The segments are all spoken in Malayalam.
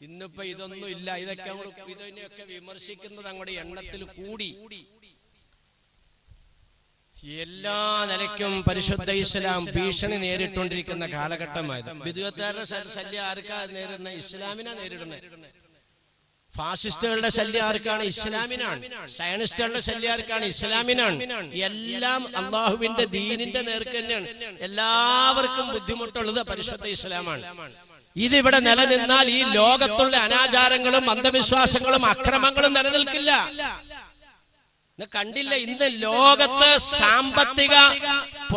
ഇന്നിപ്പോ ഇതൊന്നും ഇല്ല. ഇതൊക്കെ അങ്ങോട്ട് ഇതിനെയൊക്കെ വിമർശിക്കുന്നത് അങ്ങോട്ട് എണ്ണത്തിൽ കൂടി. എല്ലാ നിലയ്ക്കും പരിശുദ്ധ ഇസ്ലാം ഭീഷണി നേരിട്ടുകൊണ്ടിരിക്കുന്ന കാലഘട്ടമായത് വിദുവത്താരുടെ ശല്യം ആർക്കാ നേരിടുന്നത്? ഇസ്ലാമിനാ നേരിടുന്നത്. ഫാസിസ്റ്റുകളുടെ ശല്യം ആർക്കാണ്? ഇസ്ലാമിനാണ്. സയനിസ്റ്റുകളുടെ ശല്യം ആർക്കാണ്? ഇസ്ലാമിനാണ്. എല്ലാം അള്ളാഹുവിന്റെ ദീനിന്റെ നേർക്ക് തന്നെയാണ്. എല്ലാവർക്കും ബുദ്ധിമുട്ടുള്ളത് പരിശുദ്ധ ഇസ്ലാമാണ്. ഇതിവിടെ നിലനിന്നാൽ ഈ ലോകത്തുള്ള അനാചാരങ്ങളും അന്ധവിശ്വാസങ്ങളും അക്രമങ്ങളും നിലനിൽക്കില്ല. കണ്ടില്ല ഇന്ന് ലോകത്ത് സാമ്പത്തിക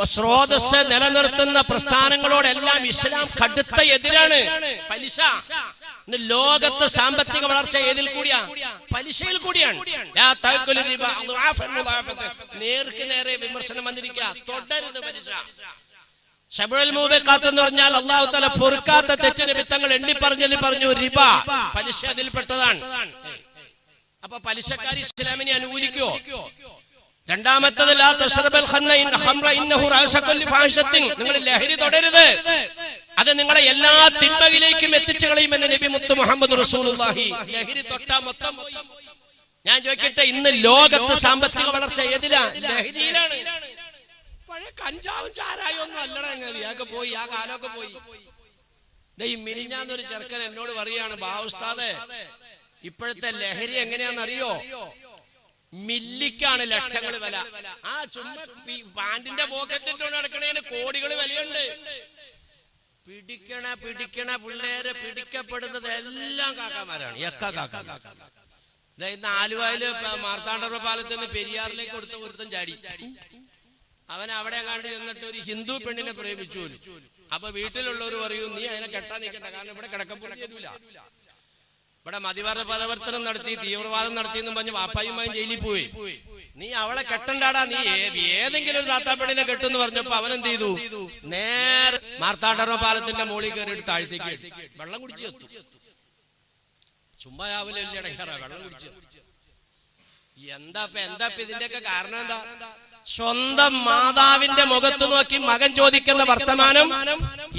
സ്രോതസ് നിലനിർത്തുന്ന പ്രസ്ഥാനങ്ങളോടെല്ലാം ഇസ്ലാം കടുത്ത എതിരാണ്. പലിശ. ഇന്ന് ലോകത്ത് സാമ്പത്തിക വളർച്ച ഏതിൽ കൂടിയാ? പലിശയിൽ കൂടിയാണ്. നേർക്ക് നേരെ വിമർശനം വന്നിരിക്കുക. തുടരുത് പലിശ. ശബുൽ മൂബിഖാത്ത് എന്ന് പറഞ്ഞാൽ അള്ളാഹു തല പൊറുക്കാത്ത തെറ്റിന് വിത്തങ്ങൾ എണ്ണി പറഞ്ഞത് പറഞ്ഞു റിബ പലിശ അതിൽപ്പെട്ടതാണ്. അപ്പൊ പലിശക്കാർ ഇസ്ലാമിനെ അനുകൂലിക്കോ? രണ്ടാമത്തത് നിങ്ങൾ ലഹരി തുടരുത്. അത് നിങ്ങളെ എല്ലാ തിന്മയിലേക്കും എത്തിച്ചു കളയുമെന്ന് നബി മുത്ത് മുഹമ്മദ് റസൂലുള്ളാഹി. ലഹരി തൊട്ടാ മൊത്തം ഞാൻ ചോദിക്കട്ടെ ഇന്ന് ലോകത്ത് സാമ്പത്തിക വളർച്ച ഏതിലാണ്? ലഹരിയിലാണ്. പഴയ കഞ്ചാവും ചാരായും ഒന്നും അല്ലടാ അങ്ങനെ ആകെ പോയി ആ കാലമൊക്കെ പോയി. ഈ മിനിഞ്ഞാന്നൊരു ചെറുക്കൻ എന്നോട് പറയാണ് ബാവുസ്താദെ ഇപ്പോഴത്തെ ലഹരി എങ്ങനെയാണെന്നറിയോ? മില്ലിക്കാണ് ലക്ഷങ്ങൾ വില. ആ ചുമ്മാ പാൻറിന്റെ പോക്കറ്റിൽ നടക്കണേന് കോടികൾ വിലയുണ്ട്. പിടിക്കണ പിടിക്കണ പിള്ളേരെ പിടിക്കപ്പെടുന്നത് എല്ലാം കാക്കാമാരാണ്. എക്ക കാക്ക. ഇന്ന് ആലുവയിൽ മാർത്താണ്ഡവ പാലത്ത് നിന്ന് പെരിയാറിലേക്ക് കൊടുത്ത ഒരുത്തൻ ചാടി. അവൻ അവിടെ കണ്ട് ചെന്നിട്ട് ഒരു ഹിന്ദു പെണ്ണിനെ പ്രേമിച്ചു. അപ്പൊ വീട്ടിലുള്ളവർ പറയും നീ അതിനെ കെട്ടാൻ നിൽക്കണ്ട കാരണം ഇവിടെ കിടക്കപ്പുറം ഇവിടെ മതിവര പരിവർത്തനം നടത്തി തീവ്രവാദം നടത്തി എന്നും പറഞ്ഞ് വാപ്പായുമായും ജയിലിൽ പോയി. നീ അവളെ കെട്ടണ്ടാടാ നീ. ഏതെങ്കിലും ഒരു താത്താപ്പെണ്ണിനെ കെട്ടെന്ന് പറഞ്ഞപ്പോ അവൻ എന്ത് ചെയ്തു? നേരെ മാർത്താണ്ഡർമ്മ പാലത്തിന്റെ മുകളിൽ കയറിയിട്ട് താഴ്ത്തേക്ക് വെള്ളം കുടിച്ചു എത്തു ചുമ്മാ രാവിലെ വെള്ളം കുടിച്ചു എന്താ എന്താ ഇതിന്റെയൊക്കെ കാരണം എന്താ? സ്വന്തം മാതാവിന്റെ മുഖത്ത് നോക്കി മകൻ ചോദിക്കുന്ന വർത്തമാനം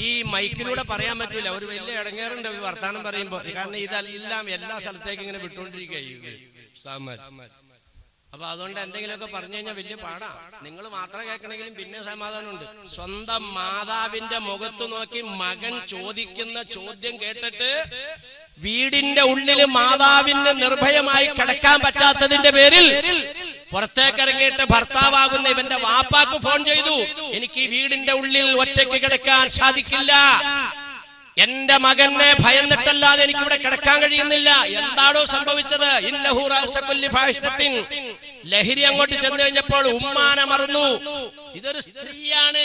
ഈ മൈക്കിലൂടെ പറയാൻ പറ്റൂല. ഒരു വലിയ ഇടങ്ങേറുണ്ട് വർത്തമാനം പറയുമ്പോ കാരണം ഇതെല്ലാം എല്ലാ സ്ഥലത്തേക്കും ഇങ്ങനെ വിട്ടുകൊണ്ടിരിക്കുകയും അപ്പൊ അതുകൊണ്ട് എന്തെങ്കിലുമൊക്കെ പറഞ്ഞു കഴിഞ്ഞാൽ വലിയ പാടാ. നിങ്ങൾ മാത്രം കേൾക്കണമെങ്കിലും പിന്നെ സമാധാനമുണ്ട്. സ്വന്തം മാതാവിന്റെ മുഖത്ത് നോക്കി മകൻ ചോദിക്കുന്ന ചോദ്യം കേട്ടിട്ട് വീടിന്റെ ഉള്ളിൽ മാതാവിന് നിർഭയമായി കിടക്കാൻ പറ്റാത്തതിന്റെ പേരിൽ പുറത്തേക്ക് ഇറങ്ങിയിട്ട് ഭർത്താവാകുന്ന ഇവന്റെ വാപ്പാക്ക് ഫോൺ ചെയ്തു. എനിക്ക് ഈ വീടിന്റെ ഉള്ളിൽ ഒറ്റയ്ക്ക് കിടക്കാൻ സാധിക്കില്ല. എന്റെ മകനെ ഭയന്നിട്ടല്ലാതെ എനിക്ക് ഇവിടെ കിടക്കാൻ കഴിയുന്നില്ല. എന്താണോ സംഭവിച്ചത്. ലഹരി അങ്ങോട്ട് ചെന്നു കഴിഞ്ഞപ്പോൾ ഉമ്മാനെ മറന്നു. ഇതൊരു സ്ത്രീയാണ്.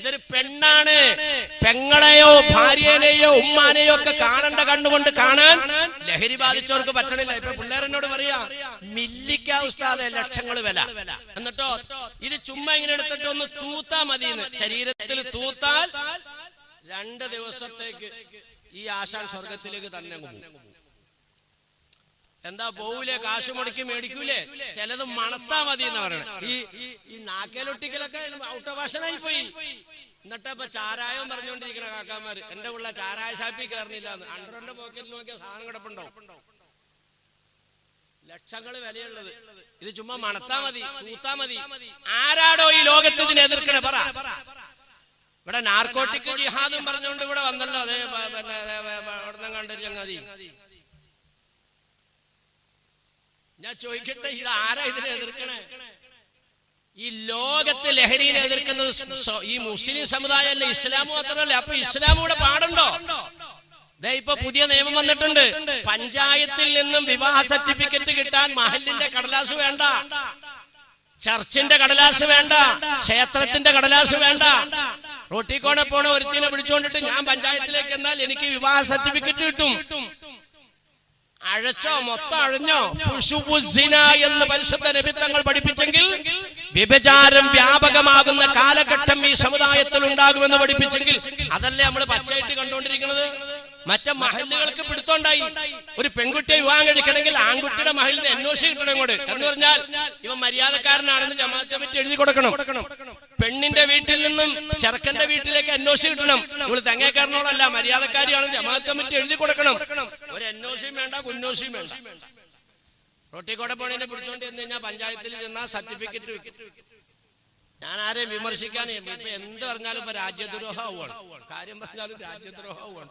ഇതൊരു പെണ്ണാണ്. പെങ്ങളെയോ ഭാര്യനെയോ ഉമ്മാനെയോ ഒക്കെ കാണണ്ട കണ്ണുകൊണ്ട് കാണാൻ ലഹരി ബാധിച്ചവർക്ക് പറ്റണില്ല. ഇപ്പൊ പിള്ളേരെന്നോട് പറയാ മില്ലിക്ക ഉസ്താദെ ലക്ഷങ്ങൾ വില. എന്നിട്ടോ ഇത് ചുമ്മാ ഇങ്ങനെ എടുത്തിട്ട് ഒന്ന് തൂത്താ മതി ശരീരത്തിൽ തൂത്താൽ രണ്ട് ദിവസത്തേക്ക് ഈ ആശാൻ സ്വർഗത്തിലേക്ക് തന്നെ പോകും. എന്താ പോവൂലേ? കാശ് മുടക്കി മേടിക്കൂലേ? ചിലത് മണത്താ മതി എന്ന് പറയണേ. ഈ ഈ നാക്കേലൊട്ടിക്കലൊക്കെ ഔട്ട് ഭാഷനായി പോയി. എന്നിട്ട് ഇപ്പൊ ചാരായം പറഞ്ഞുകൊണ്ടിരിക്കണ കാക്കാമാര് എന്റെ ഉള്ള ചാരായ ഷാപ്പിൽ കയറുന്നില്ല അണ്ടറിന്റെ പോക്കറ്റിൽ നോക്കിയ സാധനം കിടപ്പുണ്ടോ? ലക്ഷങ്ങൾ വിലയുള്ളത്. ഇത് ചുമ്മാ മണത്താ മതി തൂത്താ മതി. ആരാടോ ഈ ലോകത്ത് ഇതിനെ എതിർക്കണേ? പറ. ഇവിടെ നാർക്കോട്ടിക് ജിഹാദും പറഞ്ഞുകൊണ്ട് ഇവിടെ വന്നല്ലോ. അതേ പിന്നെ കണ്ടൊരു ചങ്ങാതി. ഞാൻ ചോദിക്കട്ടെ ഇത് ആരാ ഇതിനെ എതിർക്കണേ? ഈ ലോകത്ത് ലഹരിനെ എതിർക്കുന്നത് ഈ മുസ്ലിം സമുദായമല്ല? ഇസ്ലാം മാത്രമല്ല. അപ്പൊ ഇസ്ലാമൂടെ പാടുണ്ടോ? ഇപ്പൊ പുതിയ നിയമം വന്നിട്ടുണ്ട്. പഞ്ചായത്തിൽ നിന്നും വിവാഹ സർട്ടിഫിക്കറ്റ് കിട്ടാൻ മഹലിന്റെ കടലാസ് വേണ്ട. ചർച്ചിന്റെ കടലാസ് വേണ്ട. ക്ഷേത്രത്തിന്റെ കടലാസ് വേണ്ട. റോട്ടിക്കോണെ പോണ ഒരുത്തിനെ വിളിച്ചുകൊണ്ടിട്ട് ഞാൻ പഞ്ചായത്തിലേക്ക് എന്നാൽ എനിക്ക് വിവാഹ സർട്ടിഫിക്കറ്റ് കിട്ടും. അഴച്ചോ മൊത്തം അഴഞ്ഞോ? എന്ന് പരിശുദ്ധ നിമിത്തങ്ങൾ പഠിപ്പിച്ചെങ്കിൽ വ്യഭിചാരം വ്യാപകമാകുന്ന കാലഘട്ടം ഈ സമുദായത്തിൽ ഉണ്ടാകുമെന്ന് പഠിപ്പിച്ചെങ്കിൽ അതല്ലേ നമ്മൾ പച്ചയായിട്ട് കണ്ടുകൊണ്ടിരിക്കുന്നത്? മറ്റേ മഹലുകൾക്ക് പിടുത്തോണ്ടായി ഒരു പെൺകുട്ടിയെ വിവാഹം കഴിക്കണമെങ്കിൽ ആൺകുട്ടിയുടെ മഹലിന് എൻഒസി കിട്ടണം ഇങ്ങോട്ട് എന്ന് പറഞ്ഞാൽ ഇവൻ മര്യാദക്കാരനാണെന്ന് ജമാഅത്തെ പറ്റി എഴുതി കൊടുക്കണം. പെണ്ണിന്റെ വീട്ടിൽ നിന്നും ചെറുക്കന്റെ വീട്ടിലേക്ക് എൻഒസി കിട്ടണം. നിങ്ങൾ തങ്ങേക്കാരനോളല്ല മര്യാദക്കാരിയാണ്. ജമാഅത്ത് കമ്മിറ്റി എഴുതി കൊടുക്കണം. ഒരു അന്വേഷിയും വേണ്ട കുന്നോഷിയും വേണ്ട. റോട്ടിക്കോടെ പോണേനെ പിടിച്ചോണ്ട് ചെന്ന് കഴിഞ്ഞാൽ പഞ്ചായത്തിൽ ചെന്നാൽ സർട്ടിഫിക്കറ്റ് ഞാൻ ആരെയും വിമർശിക്കാൻ ഇപ്പൊ എന്ത് പറഞ്ഞാലും ഇപ്പൊ രാജ്യദ്രോഹമാണ് കാര്യം പറഞ്ഞാലും രാജ്യദ്രോഹമാണ്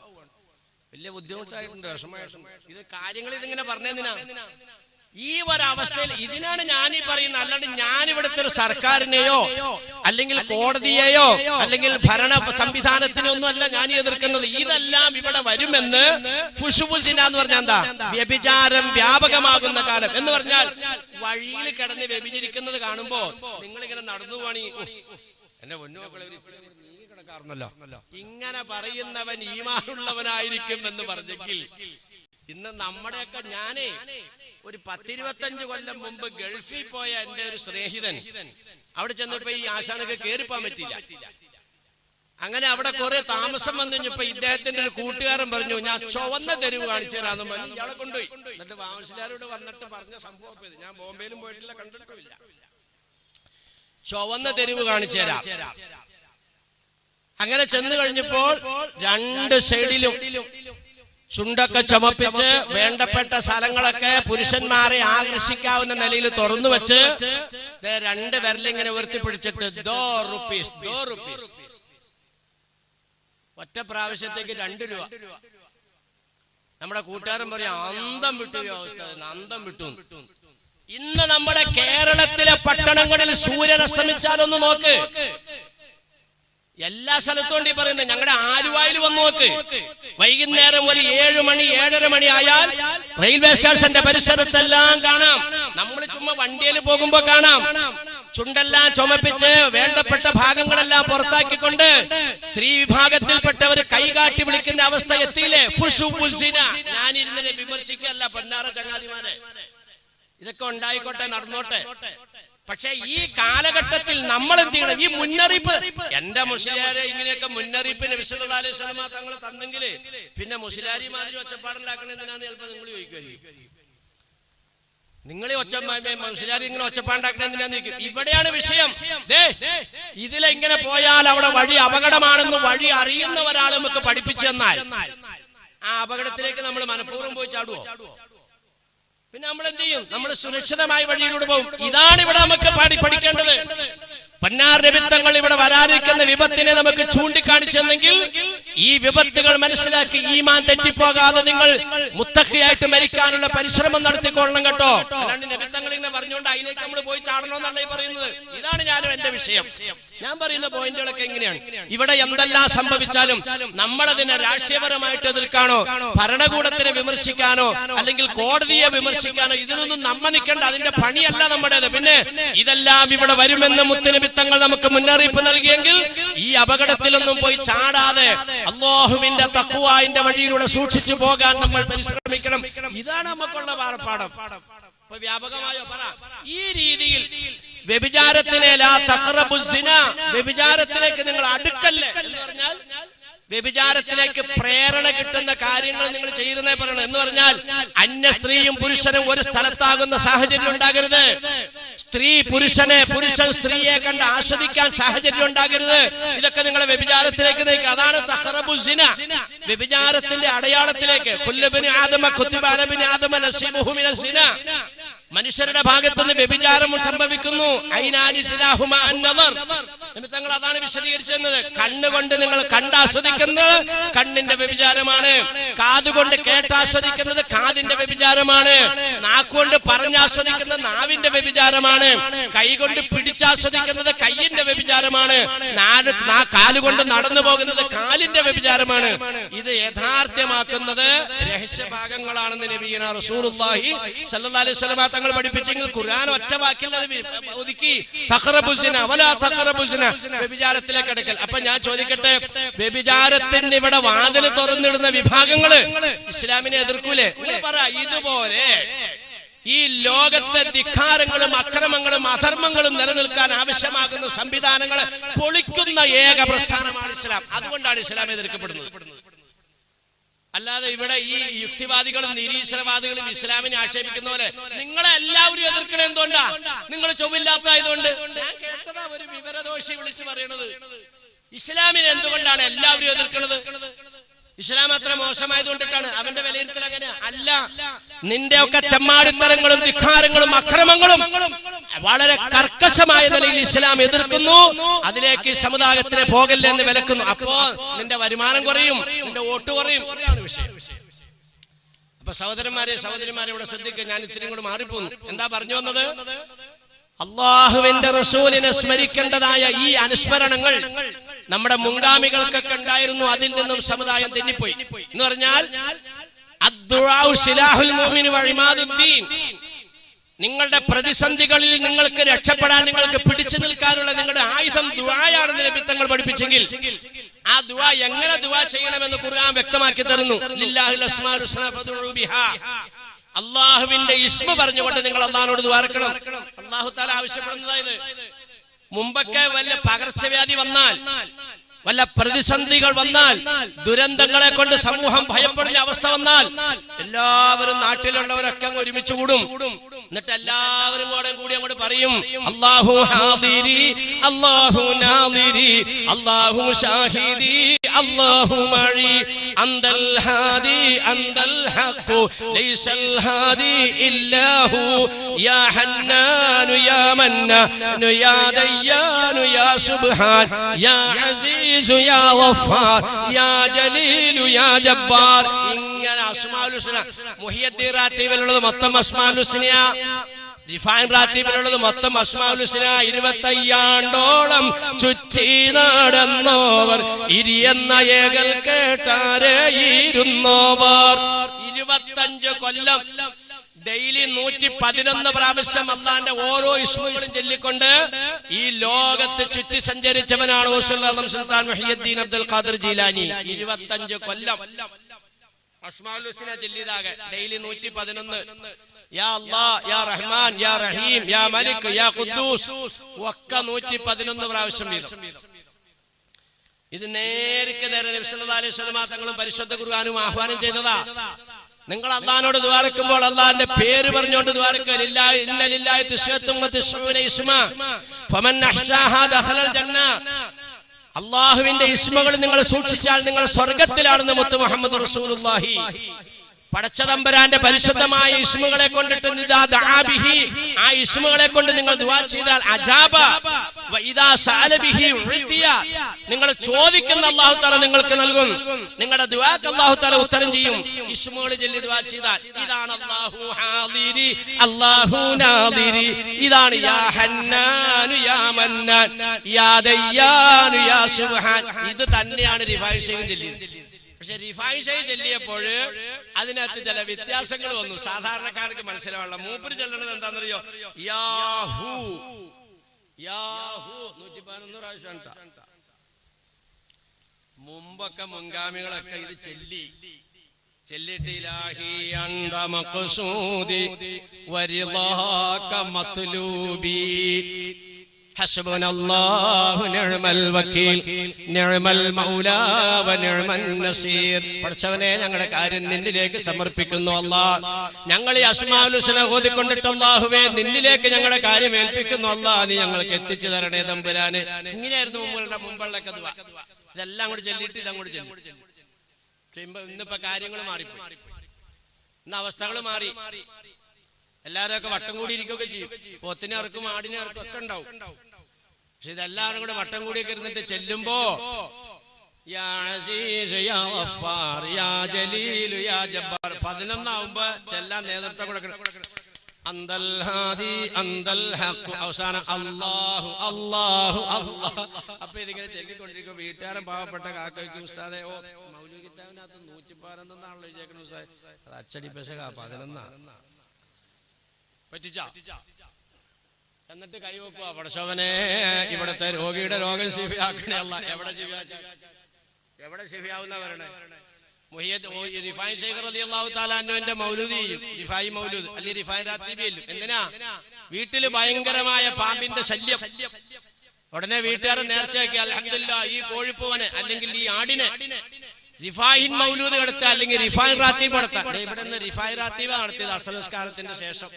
വലിയ ബുദ്ധിമുട്ടായിട്ടുണ്ട് വിഷമമായിട്ടുണ്ട്. ഇത് കാര്യങ്ങൾ ഇതിങ്ങനെ പറഞ്ഞതിനാ ഈ ഒരവസ്ഥയിൽ ഇതിനാണ് ഞാൻ ഈ പറയുന്നത്. അല്ലാണ്ട് ഞാൻ ഇവിടുത്തെ ഒരു സർക്കാരിനെയോ അല്ലെങ്കിൽ കോടതിയെയോ അല്ലെങ്കിൽ ഭരണ സംവിധാനത്തിനൊന്നും അല്ല ഞാൻ എതിർക്കുന്നത്. ഇതെല്ലാം ഇവിടെ വരുമെന്ന് ഫുഷുഫുസിന എന്ന് പറഞ്ഞാൽ എന്താ? വ്യഭിചാരം വ്യാപകമാകുന്ന കാലം എന്ന് പറഞ്ഞാൽ വഴിയിൽ കിടന്ന് വ്യഭിചരിക്കുന്നത് കാണുമ്പോ നിങ്ങളിങ്ങനെ നടന്നു പോണി. കൂടി കിടക്കാറുണ്ടല്ലോ. ഇങ്ങനെ പറയുന്നവൻ ഈമാനുള്ളവനായിരിക്കും എന്ന് പറഞ്ഞെങ്കിൽ ഇന്ന് നമ്മുടെയൊക്കെ ഞാനേ ഒരു പത്തിരുപത്തഞ്ച് കൊല്ലം മുമ്പ് ഗൾഫിൽ പോയ എന്റെ ഒരു സ്നേഹിതൻ. അവിടെ ചെന്നപ്പോ ഈ ആശാനൊക്കെ കേറിപ്പാൻ പറ്റില്ല അങ്ങനെ അവിടെ കുറെ താമസം വന്നു കഴിഞ്ഞപ്പോ ഇദ്ദേഹത്തിന്റെ ഒരു കൂട്ടുകാരൻ പറഞ്ഞു ഞാൻ ചുവന്ന തെരുവ് കാണിച്ചു തരാന്ന് പറഞ്ഞു. ഇയാളെ കൊണ്ടുപോയി. എന്നിട്ട് വാമസിലാരോട് വന്നിട്ട് പറഞ്ഞ സംഭവം. ഞാൻ ബോംബെയിലും പോയിട്ടില്ല കണ്ടിട്ടില്ല ചുവന്ന തെരുവ് കാണിച്ചു തരാം. അങ്ങനെ ചെന്ന് കഴിഞ്ഞപ്പോൾ രണ്ട് സൈഡിലും ചുണ്ടൊക്കെ ചുമപ്പിച്ച് വേണ്ടപ്പെട്ട സ്ഥലങ്ങളൊക്കെ പുരുഷന്മാരെ ആകർഷിക്കാവുന്ന നിലയിൽ തുറന്നു വെച്ച് രണ്ട് വിരലിങ്ങനെ ഉയർത്തിപ്പിടിച്ചിട്ട് ദോ റുപ്പീസ് ദോ റുപ്പീസ്. ഒറ്റ പ്രാവശ്യത്തേക്ക് രണ്ട് രൂപ. നമ്മുടെ കൂട്ടുകാരൻ പറയാം അന്തം വിട്ടു അവസ്ഥ അന്തം വിട്ടു ഇന്ന് നമ്മുടെ കേരളത്തിലെ പട്ടണങ്ങളിൽ സൂര്യൻ അസ്തമിച്ചാലൊന്ന് നോക്ക്. എല്ലാ സ്ഥലത്തും ഉണ്ട് ഈ പറയുന്നത്. ഞങ്ങളുടെ ആലുവായിൽ വന്ന് നോക്ക്. വൈകുന്നേരം ഒരു ഏഴ് മണി ഏഴര മണി ആയാൽ റെയിൽവേ സ്റ്റേഷന്റെ പരിസരത്തെല്ലാം കാണാം. നമ്മൾ ചുമ്മാ വണ്ടിയിൽ പോകുമ്പോ കാണാം. ചുണ്ടെല്ലാം ചുമപ്പിച്ച് വേണ്ടപ്പെട്ട ഭാഗങ്ങളെല്ലാം പുറത്താക്കിക്കൊണ്ട് സ്ത്രീ വിഭാഗത്തിൽപ്പെട്ടവർ കൈകാട്ടി വിളിക്കുന്ന അവസ്ഥ എത്തിയില്ലേ? ഞാനിരുന്നിട്ട് വിമർശിക്കല്ല പൊന്നാറ ചങ്ങാതിമാരെ. ഇതൊക്കെ ഉണ്ടായിക്കോട്ടെ നടന്നോട്ടെ. പക്ഷെ ഈ കാലഘട്ടത്തിൽ നമ്മൾ എന്ത് ചെയ്യണം? ഈ മുന്നറിയിപ്പ് എന്റെ മുസ്ലിയാരെ ഇങ്ങനെയൊക്കെ മുന്നറിയിപ്പിന് വിശദാലയ സ്വലമ തങ്ങൾ തന്നെങ്കിൽ പിന്നെ മുസ്ലിയാരി മാതിരി ഒച്ചപ്പാടുണ്ടാക്കണ എന്തിനാന്ന് ചിലപ്പോ നിങ്ങൾ ചോദിക്കുമായിരിക്കും നിങ്ങളെ ഒച്ച മുസ്ലിയാരി ഇങ്ങനെ ചോദിക്കും. ഇവിടെയാണ് വിഷയം. ദേ ഇതിലെ ഇങ്ങനെ പോയാൽ അവിടെ വഴി അപകടമാണെന്ന് വഴി അറിയുന്ന ഒരാൾ നമുക്ക് പഠിപ്പിച്ചു തന്നാൽ. ആ അപകടത്തിലേക്ക് നമ്മൾ മനഃപൂർവം പോയി ചാടുവോ? പിന്നെ നമ്മൾ എന്ത് ചെയ്യും? നമ്മൾ സുരക്ഷിതമായ വഴിയിലൂടെ പോകും. ഇതാണ് ഇവിടെ നമുക്ക് പാടി പഠിക്കേണ്ടത്. പന്നാർ നിമിത്തങ്ങൾ ഇവിടെ വരാനിരിക്കുന്ന വിപത്തിനെ നമുക്ക് ചൂണ്ടിക്കാണിച്ചെന്നെങ്കിൽ ഈ വിപത്തുകൾ മനസ്സിലാക്കി ഈമാൻ തെറ്റിപ്പോകാതെ നിങ്ങൾ മുത്തഹിയായിട്ട് മരിക്കാനുള്ള പരിശ്രമം നടത്തിക്കൊള്ളണം കേട്ടോ. അല്ലാണ്ട് ഇങ്ങനെ പറഞ്ഞുകൊണ്ട് അതിലേക്ക് നമ്മൾ പോയി ചാടണമെന്നല്ല ഈ പറയുന്നത്. ഇതാണ് ഞാനും എന്റെ വിഷയം. ഞാൻ പറയുന്ന പോയിന്റുകളൊക്കെ എങ്ങനെയാണ് ഇവിടെ എന്തെല്ലാം സംഭവിച്ചാലും നമ്മളതിനെ രാഷ്ട്രീയപരമായിട്ട് എതിർക്കാനോ ഭരണകൂടത്തിനെ വിമർശിക്കാനോ അല്ലെങ്കിൽ കോടതിയെ വിമർശിക്കാനോ ഇതിനൊന്നും നമ്മ നിൽക്കേണ്ട അതിന്റെ പണിയല്ല നമ്മുടേത്. പിന്നെ ഇതെല്ലാം ഇവിടെ വരുമെന്ന് മുത്തുനിമിത്തങ്ങൾ നമുക്ക് മുന്നറിയിപ്പ് നൽകിയെങ്കിൽ ഈ അപകടത്തിലൊന്നും പോയി ചാടാതെ അള്ളാഹുവിന്റെ തക്കുവായിന്റെ വഴിയിലൂടെ സൂക്ഷിച്ചു പോകാൻ നമ്മൾ പരിശ്രമിക്കണം. ഇതാണ് നമുക്കുള്ള പാഠം. വ്യാപകമായോ പറ. ഈ രീതിയിൽ വ്യഭിചാരത്തിനെ വ്യഭിചാരത്തിലേക്ക് നിങ്ങൾ അടുക്കല്ലേ എന്ന് പറഞ്ഞാൽ വ്യഭിചാരത്തിലേക്ക് പ്രേരണ കിട്ടുന്ന കാര്യങ്ങൾ നിങ്ങൾ ചെയ്യുന്നേ പറയണം എന്ന് പറഞ്ഞാൽ അന്യ സ്ത്രീയും പുരുഷനും ഒരു സ്ഥലത്താകുന്ന സാഹചര്യം ഉണ്ടാകരുത്. സ്ത്രീ പുരുഷനെ പുരുഷൻ സ്ത്രീയെ കണ്ട് ആസ്വദിക്കാൻ സാഹചര്യം ഉണ്ടാകരുത്. ഇതൊക്കെ നിങ്ങളെ വ്യഭിചാരത്തിലേക്ക് നയിക്കുക അതാണ് തഹറബുസിന വ്യഭിചാരത്തിന്റെ അടയാളത്തിലേക്ക്. കുല്ലബിന് ആദമ കുത്തിബാലബിന് ആദമ മനുഷ്യരുടെ ഭാഗത്തുനിന്ന് വ്യഭിചാരം സംഭവിക്കുന്നു. നിമിത്തങ്ങൾ അതാണ് വിശദീകരിച്ചത് കണ്ണുകൊണ്ട് നിങ്ങൾ കണ്ടാസ്വദിക്കുന്നത് കണ്ണിന്റെ വ്യഭിചാരമാണ്. കാതുകൊണ്ട് കേട്ടാസ്വദിക്കുന്നത് കാതിന്റെ വ്യഭിചാരമാണ്. നാക്കുകൊണ്ട് പറഞ്ഞാസ്വദിക്കുന്നത് നാവിന്റെ വ്യഭിചാരമാണ്. കൈകൊണ്ട് പിടിച്ചാസ്വദിക്കുന്നത് കയ്യിന്റെ വ്യഭിചാരമാണ്. നാല് കാലുകൊണ്ട് നടന്നു പോകുന്നത് കാലിന്റെ വ്യഭിചാരമാണ്. ഇത് യഥാർത്ഥ്യമാക്കുന്നത് രഹസ്യഭാഗങ്ങളാണെന്ന് നബീന സല്ലല്ലാഹു അലൈഹി വസല്ലമ തങ്ങൾ പഠിപ്പിച്ചെങ്കിൽ ഖുർആൻ ഒറ്റ വാക്കിൽ അത് വ്യഭിചാരത്തിലേക്ക് അടുക്കൽ അപ്പൊ ഞാൻ ചോദിക്കട്ടെ വ്യഭിചാരത്തിന്റെ ഇവിടെ വാതിൽ തുറന്നിടുന്ന വിഭാഗങ്ങൾ ഇസ്ലാമിനെ എതിർക്കൂലേ? പറ ഇതുപോലെ ഈ ലോകത്തെ ധിക്കാരങ്ങളും അക്രമങ്ങളും അധർമ്മങ്ങളും നിലനിൽക്കാൻ ആവശ്യമാകുന്ന സംവിധാനങ്ങൾ പൊളിക്കുന്ന ഏക പ്രസ്ഥാനമാണ് ഇസ്ലാം. അതുകൊണ്ടാണ് ഇസ്ലാം എതിർക്കപ്പെടുന്നത്. അല്ലാതെ ഇവിടെ ഈ യുക്തിവാദികളും നിരീശ്വരവാദികളും ഇസ്ലാമിനെ ആക്ഷേപിക്കുന്ന പോലെ നിങ്ങളെ എല്ലാവരും എതിർക്കണ എന്തുകൊണ്ടാ? നിങ്ങൾ ചൊവ്വില്ലാത്തതായതുകൊണ്ട്. ഞാൻ കേട്ടതാ ഒരു വിവരദോഷി വിളിച്ചു പറയണത്. ഇസ്ലാമിനെ എന്തുകൊണ്ടാണ് എല്ലാവരും എതിർക്കുന്നത് ഇസ്ലാം അത്ര മോശമായതുകൊണ്ടിട്ടാണ്. അവന്റെ വിലയിരുത്തൽ അങ്ങനെ അല്ല. നിന്റെ ഒക്കെ തെമ്മാടിത്തരങ്ങളും വിഖാരങ്ങളും അക്രമങ്ങളും വളരെ കർക്കശമായ നിലയിൽ ഇസ്ലാം എതിർക്കുന്നു. അതിലേക്ക് സമുദായത്തിന് പോകല്ല എന്ന് വിലക്കുന്നു. അപ്പോ നിന്റെ വരുമാനം കുറയും നിന്റെ വോട്ട് കുറയും. വിഷയം. അപ്പൊ സഹോദരന്മാരെ സഹോദരിമാരെ ഇവിടെ ശ്രദ്ധിക്കുക ഞാൻ ഇത്തിരി കൂടെ മാറിപ്പോന്നു. എന്താ പറഞ്ഞു വന്നത്? അള്ളാഹുവിന്റെ റസൂലിനെ സ്മരിക്കേണ്ടതായ ഈ അനുസ്മരണങ്ങൾ നമ്മുടെ മുൻഗാമികൾക്കൊക്കെ ഉണ്ടായിരുന്നു അതിൽ നിന്നും സമുദായം തെന്നിപ്പോയി. എന്ന് പറഞ്ഞാൽ. നിങ്ങളുടെ പ്രതിസന്ധികളിൽ നിങ്ങൾക്ക് രക്ഷപ്പെടാൻ നിങ്ങൾക്ക് പിടിച്ചു നിൽക്കാനുള്ള നിങ്ങളുടെ ആയുധം ദുവായാണെന്ന് നബിത്തങ്ങൾ പഠിപ്പിച്ചെങ്കിൽ ആ ദുആ എങ്ങനെ ദുആ ചെയ്യണമെന്ന് ഖുർആൻ വ്യക്തമാക്കി തരുന്നു. അള്ളാഹുവിന്റെ ഇസ്മ പറഞ്ഞുകൊണ്ട് നിങ്ങൾ അള്ളാഹിനോട് ദ്വാരക്കണം അള്ളാഹു താല ആവശ്യപ്പെടുന്നതായത് മുമ്പൊക്കെ വല്ല പകർച്ചവ്യാധി വന്നാൽ വല്ല പ്രതിസന്ധികൾ വന്നാൽ ദുരന്തങ്ങളെ കൊണ്ട് സമൂഹം ഭയപ്പെടുന്ന അവസ്ഥ വന്നാൽ എല്ലാവരും നാട്ടിലുള്ളവരൊക്കെ അങ്ങ് ഒരുമിച്ച് കൂടും. എന്നിട്ട് എല്ലാവരും കൂടെ കൂടി അങ്ങോട്ട് പറയും അള്ളാഹു ഹാദിരി അള്ളാഹു നാദിരി അള്ളാഹു ഷാഹിദി. അള്ളാഹു മഴി അന്തൽ ഹാദി അന്തൽ ഹഖു ലൈസൽ ഹാദി ഇല്ലാഹു യാ ഹന്നാനു യാ മന്നാനു യാ ദയ്യാനു യാ സുബ്ഹാൻ യാ അസീസു യാ ഗഫാർ യാ ജലീലു യാ ജബ്ബാർ. ഇങ്ങനെ അസ്മാഉൽ ഹുസ്ന മുഹിയദ്ദീൻ റാത്തീബിലുള്ളത് മൊത്തം റിഫാൻ റാത്തീബിലുള്ളത് മൊത്തം അസ്മാഉൽ ഹുസ്ന ഇരുപത്തയ്യാണ്ടോളം ചുറ്റി നടന്നോവർ ഇരിയെന്ന ഏകൽ കേട്ടാരേയിരുന്നോവർ. ഇരുപത്തഞ്ച് കൊല്ലം ഡെയിലി നൂറ്റി പതിനൊന്ന് പ്രാവശ്യം അള്ളാന്റെ ഓരോ ഇസ്മുകളും ചൊല്ലിക്കൊണ്ട് ഈ ലോകത്ത് ചുറ്റി സഞ്ചരിച്ചവനാണ് സുൽത്താൻ മഹിയുദ്ദീൻ അബ്ദുൽ ഖാദർ ജീലാനി. ഇരുപത്തഞ്ച് കൊല്ലം അസ്മാഉൽ ഹുസ്ന ചൊല്ലിയതാകെ ഡെയിലി നൂറ്റി പതിനൊന്ന് ഇത് നേരിക്ക് നേരെ അലൈഹി തങ്ങളും പരിശുദ്ധ ഖുർആനും ആഹ്വാനം ചെയ്തതാ. നിങ്ങൾ അള്ളഹാനോട് ദ്വാരക്കുമ്പോൾ അള്ളാഹിന്റെ പേര് പറഞ്ഞുകൊണ്ട് അള്ളാഹുവിന്റെ ഇസ്മകൾ നിങ്ങൾ സൂക്ഷിച്ചാൽ നിങ്ങൾ സ്വർഗത്തിലാണെന്ന് മുത്ത് മുഹമ്മദ് റസൂലുള്ളാഹി. പടച്ചതമ്പരാന്റെ പരിശുദ്ധമായ ഇസ്മുകളെ കൊണ്ടിട്ട് ആ ഇസ്മുകളെ കൊണ്ട് നിങ്ങൾ ദുആ ചെയ്താൽ അജാബ. നിങ്ങൾ ചോദിക്കുന്ന അല്ലാഹു തആല നിങ്ങൾക്ക് നൽകും. നിങ്ങളുടെ ദുആക്ക് അല്ലാഹു തആല ഉത്തരം ചെയ്യും. ഇസ്മുകൾ ചൊല്ലി ദുആ ചെയ്താൽ ഇതാണ് അല്ലാഹു ഹാദിരി അല്ലാഹു നാദിരി. ഇതാണ് യാ ഹന്നാനു യാ മന്നാൻ യാ ദയ്യാനു യാ സുബ്ഹാൻ. ഇത് തന്നെയാണ് ഷെയ്ഖ് ചൊല്ലിയത്. പക്ഷെ റിഫായി ചെല്ലിയപ്പോൾ അതിനകത്ത് ചില വ്യത്യാസങ്ങൾ വന്നു. സാധാരണക്കാർക്ക് മനസ്സിലാവുള്ള മൂപ്പര് ചെല്ലണത് എന്താണെന്നറിയോ? യാഹു. യാഹു. നൂറ്റി പതിനൊന്ന് പ്രാവശ്യം. മുമ്പൊക്കെ മുൻഗാമികളൊക്കെ ഇത് ചെല്ലി. ചെല്ലിട്ട് ഇലാഹി അന്ത മഖ്സൂദി വരിളാക മത്ലൂബി حسبنا الله نعم الوكيل نعم المولى ونعم النصير പഠിച്ചവനെ ഞങ്ങളുടെ കാര്യം നിന്നിലേക്ക് സമർപ്പിക്കുന്നു അല്ലാ ഞങ്ങൾ ഈ അസ്മാലുസ്ന ഓതിക്കൊണ്ടിട്ട് അല്ലാഹുവേ നിന്നിലേക്ക് ഞങ്ങളുടെ കാര്യം ഏൽപ്പിക്കുന്നു അല്ലാ നീ ഞങ്ങൾക്ക് എത്തിച്ചു തരണേ തമ്പുരാന് ഇങ്ങനെയായിരുന്നു മുമ്പുള്ള മുമ്പുള്ളൊക്കെ ദുആ. ഇതെല്ലാം കൂടി ചൊല്ലിയിട്ട് ഇതങ്ങോട്ട് ചൊല്ലും ചെയ്യുമ്പോ ഇന്നിപ്പോ കാര്യങ്ങൾ മാറിപ്പോയി ഇന്ന് അവസ്ഥകൾ മാറി എല്ലാവരും ഒക്കെ വട്ടം കൂടി ഇരിക്കുകയൊക്കെ ചെയ്യും. പൊത്തിനെ ഇറക്കും ആടിനെ ഇറക്കും ഒക്കെ ഉണ്ടാവും. പക്ഷെ ഇതെല്ലാവരും കൂടെ വട്ടം കൂടിയൊക്കെ ഇരുന്നിട്ട് ചെല്ലുമ്പോ. പതിനൊന്നാവുമ്പോ ചെല്ലാൻ നേതൃത്വം കൊടുക്കണം. അവസാനം അള്ളാഹു അള്ളാഹു അപ്പൊ ഇതിങ്ങനെ ചെല്ലിക്കൊണ്ടിരിക്കും വീട്ടുകാരൻ പാവപ്പെട്ട കാക്കയ്ക്കും ഉസ്താദെ ഓ മൗലൂദ് കിതാബിനകത്ത് എഴുതിയേക്കണ ഉസ്താദെ? അച്ചടി പെശക പതിനൊന്നാണ് പറ്റിച്ച. എന്നിട്ട് കൈവെക്കുക പടശോവനെ ഇവിടത്തെ രോഗിയുടെ രോഗം ശിഫിയാക്കണേ അല്ല. എവിടെ എവിടെ ശിവിയാവുന്ന പറയണേ? റിഫായ് ശേഖർ അലി അള്ളാഹു താലാന്റെ മൗലൂദി. ചെയ്യും റിഫായി മൗലൂദ്. അല്ലെങ്കിൽ റിഫായ് രാത്തീബി എന്തിനാ? വീട്ടിൽ ഭയങ്കരമായ പാമ്പിന്റെ ശല്യം. ഉടനെ വീട്ടുകാരൻ നേർച്ചയാക്കി അലഹമില്ല ഈ കോഴിപ്പൂവനെ അല്ലെങ്കിൽ ഈ ആടിനെ റിഫായിൻ മൗലൂദ് എടുത്ത അല്ലെങ്കിൽ റിഫായ് റാത്തീബ് എടുത്ത. ഇവിടെ നിന്ന് റിഫായ് റാത്തീബ് നടത്തിയത് അസംസ്കാരത്തിന്റെ ശേഷം.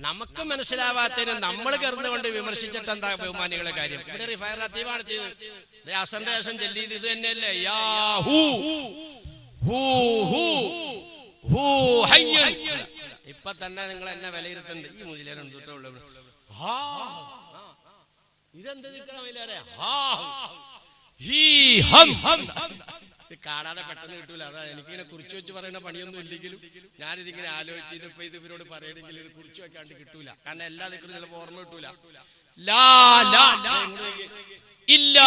നമുക്ക് മനസ്സിലാവാത്തതിന് നമ്മൾ കയറുന്നുകൊണ്ട് വിമർശിച്ചിട്ട് എന്താ ബഹുമാനികളെ കാര്യം? ഇവിടെ റിഫയർ ലത്തീഫാണ് ചെയ്തത് അസന്റെ ശേഷം ചെല്ലിയത് ഇത് തന്നെയല്ലേ? യാ ഹൂ. ഹൂ ഹൂ. ഹൂ ഹയ്യൻ. ഇപ്പൊ തന്നെ നിങ്ങൾ എന്നെ വിലയിരുത്തുന്നുണ്ട്. ഈ മുജിലേരം തൊട്ടുള്ളൂ ഹാ. ഇതെന്ത് നിൽക്കണം ഹാ. ഹീ ഹം. ഇത് കാണാതെ പെട്ടെന്ന് കിട്ടൂല. അതാ എനിക്കിങ്ങനെ കുറിച്ച് വെച്ച് പറയുന്ന പണിയൊന്നും ഇല്ലെങ്കിലും ഞാനിതിങ്ങനെ ആലോചിച്ച് ഇതിപ്പോ ഇത് ഇവരോട് പറയണമെങ്കിൽ ഇത് കുറിച്ച് വെക്കാണ്ട് കിട്ടൂല. കാരണം എല്ലാ ദിക്കറും ചിലപ്പോ ഓർമ്മ കിട്ടൂല. ഇല്ല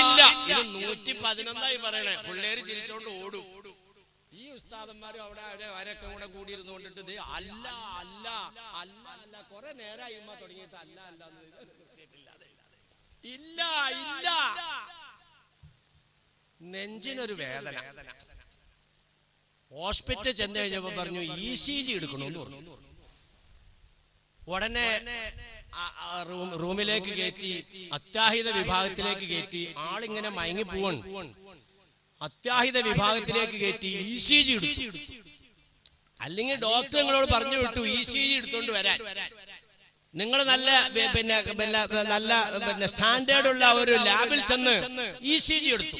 ഇല്ല. ഇത് നൂറ്റി പതിനൊന്നായി പറയണേ. പിള്ളേര് ചിരിച്ചോണ്ട് ഓടും. ഈ ഉസ്താദന്മാരും അവിടെ അവരെ അവരൊക്കെ കൂടെ കൂടി ഇരുന്ന് കൊണ്ടിട്ട് അല്ല അല്ല അല്ല അല്ല. കുറെ നേരമായി ഇമ്മ തുടങ്ങിയിട്ട് അല്ല അല്ല ഇല്ല ഇല്ല. നെഞ്ചിനൊരു വേദന. ഹോസ്പിറ്റൽ ചെന്ന് കഴിഞ്ഞപ്പോ പറഞ്ഞു ഇ സി ജി എടുക്കണമെന്ന് പറഞ്ഞു. ഉടനെ റൂമിലേക്ക് കയറ്റി അത്യാഹിത വിഭാഗത്തിലേക്ക് കയറ്റി ആളിങ്ങനെ മയങ്ങി പോവൺ അത്യാഹിത വിഭാഗത്തിലേക്ക് കയറ്റി ഇ സി ജി എടുത്തു. അല്ലെങ്കിൽ ഡോക്ടർ നിങ്ങളോട് പറഞ്ഞു വിട്ടു ഇ സി ജി എടുത്തോണ്ട് വരാൻ. നിങ്ങൾ നല്ല പിന്നെ നല്ല പിന്നെ സ്റ്റാൻഡേർഡ് ഉള്ള ഒരു ലാബിൽ ചെന്ന് ഇ സി ജി എടുത്തു.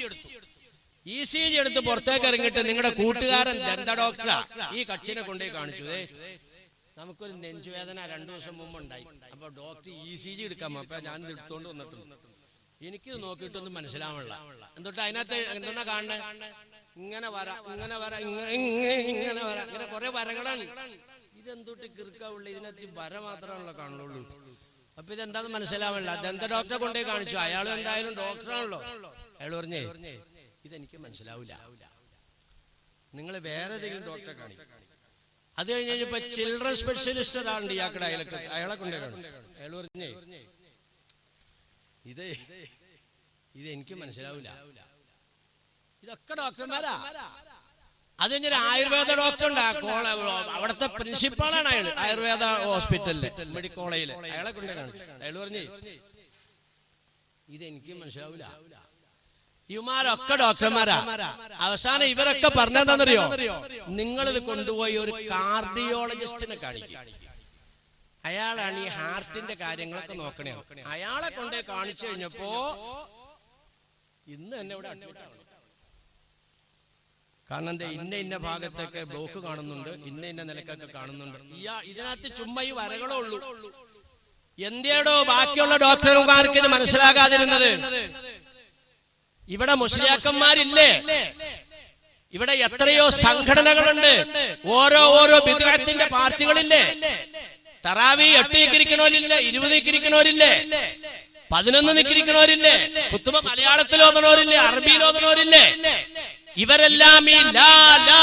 ഇ സി ജി എടുത്ത് പുറത്തേക്ക് ഇറങ്ങിയിട്ട് നിങ്ങളുടെ കൂട്ടുകാരൻ ദന്ത ഡോക്ടറാ. ഈ കക്ഷിനെ കൊണ്ടുപോയി കാണിച്ചു. നമുക്കൊരു നെഞ്ചുവേദന രണ്ടു ദിവസം മുമ്പ് ഉണ്ടായി. അപ്പൊ ഡോക്ടർ ഇ സി ജി എടുക്കാം അപ്പൊ ഞാൻ എടുത്തോണ്ട് വന്നിട്ടുണ്ട്. എനിക്കിത് നോക്കിയിട്ടൊന്നും മനസ്സിലാവണില്ല എന്തൊട്ട് അതിനകത്ത് എന്തെന്നാ കാണണേ ഇങ്ങനെ വര ഇങ്ങനെ വര ഇങ്ങനെ ഇങ്ങനെ വര ഇങ്ങനെ കുറെ വരകളാണ്. ഇതെന്തൊട്ട് കിറുക്കാവുള്ളൂ ഇതിനകത്ത് വര മാത്രമാണല്ലോ കാണുള്ളൂ അപ്പൊ ഇതെന്താന്ന് മനസ്സിലാവണില്ല ദന്ത ഡോക്ടറെ കൊണ്ടുപോയി കാണിച്ചു. അയാൾ എന്തായാലും ഡോക്ടറാണല്ലോ. അയാൾ പറഞ്ഞേ ഇതെനിക്ക് മനസ്സിലാവില്ല. നിങ്ങൾ വേറെ ഏതെങ്കിലും ഡോക്ടറെ കാണിക്കും. അത് കഴിഞ്ഞ് കഴിഞ്ഞപ്പോ ചിൽഡ്രൻ സ്പെഷ്യലിസ്റ്റ് ഒരാളുണ്ട് ഇയാക്കടെ അയാളെ അയാളെ കൊണ്ടേ കാണും അയാൾ പറഞ്ഞേ. ഇത് ഇത് എനിക്ക് മനസ്സിലാവില്ല. ഇതൊക്കെ ഡോക്ടർമാരാ? അത് കഴിഞ്ഞൊരു ആയുർവേദ ഡോക്ടർ ഉണ്ട്. അവിടുത്തെ പ്രിൻസിപ്പാളാണ് അയാൾ ആയുർവേദ ഹോസ്പിറ്റലിലെ മെഡിക്കോളേജിൽ അയാളെ കൊണ്ട് കാണിച്ചു അയാൾ പറഞ്ഞേ. ഇത് എനിക്ക് മനസ്സിലാവില്ല. ഇവന്മാരൊക്കെ ഡോക്ടർമാരാ. അവസാനം ഇവരൊക്കെ പറഞ്ഞതെന്നറിയോ നിങ്ങളിത് കൊണ്ടുപോയി ഒരു കാർഡിയോളജിസ്റ്റിനെ കാണിക്കും. അയാളാണ് ഈ ഹാർട്ടിന്റെ കാര്യങ്ങളൊക്കെ നോക്കണേ. അയാളെ കൊണ്ടേ കാണിച്ചു കഴിഞ്ഞപ്പോ ഇന്ന് തന്നെ ഇവിടെ കാരണം എന്താ ഇന്ന ഇന്ന ഭാഗത്തൊക്കെ ബ്ലോക്ക് കാണുന്നുണ്ട് ഇന്ന ഇന്ന നിലക്കൊക്കെ കാണുന്നുണ്ട്. ഇയാ ഇതിനകത്ത് ചുമ്മാ ഈ വരകളേ ഉള്ളൂ. എന്തേടോ ബാക്കിയുള്ള ഡോക്ടർമാർക്ക് ഇത് മനസ്സിലാകാതിരുന്നത്? ഇവിടെ മുസ്ലിയാക്കന്മാരില്ലേ? ഇവിടെ എത്രയോ സംഘടനകളുണ്ട്. ഓരോ ഓരോ വിദ്യാർത്ഥിന്റെ പാർട്ടികളില്ലേ? തറാവി എട്ടിക്കിരിക്കണോരില്ലേ ഇരുപതിക്കിരിക്കണോരില്ലേ പതിനൊന്ന് നിക്കിരിക്കണോരില്ലേ കുത്തുമ മലയാളത്തിൽ ഓതണോരില്ലേ അറബിയിൽ ഓതണോരില്ലേ ഇവരെല്ലാം ഈ ലാ ലാ